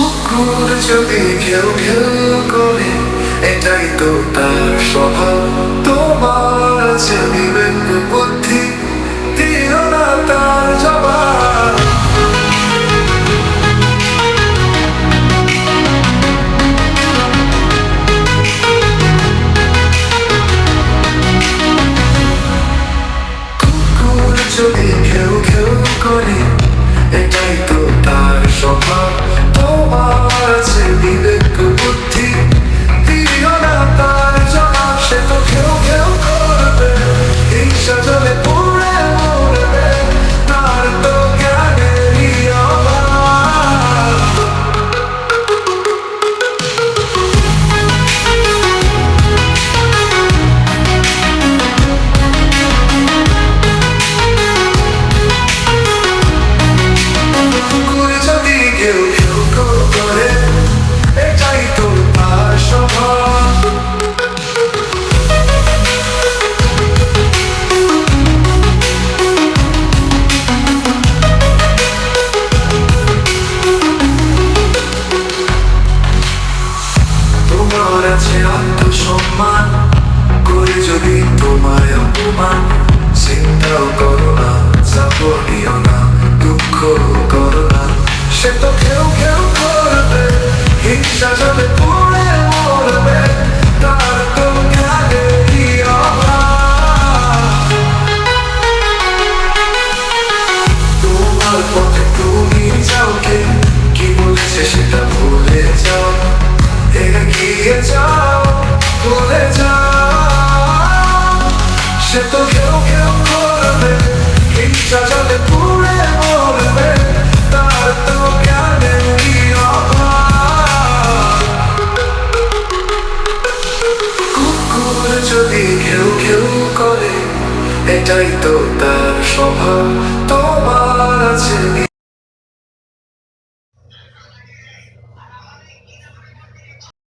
কুকুর যদি ঘেউ ঘেউ করে, এটাই তো তার স্বভাব। তোমার আছে বিবেক বুদ্ধি, দিও তার জবাব। কুকুর যদি ঘেউ ঘেউ করে আছে আত্মসম্মান? করে যদি তোমায় অপমান, চিন্তাও করো না, চাপনিও না দুঃখ করো না। সে তো কেউ কেউ করবে, হিংসা যাবে সেটা ভুলে যাও। সে তো কেউ কেউ করবে, হিংসা জলে পুড়ে মরবে, তার তো অভাব? কুকুর যদি ঘেউ ঘেউ করে, এটাই তো তার স্বভাব। তোমার আছে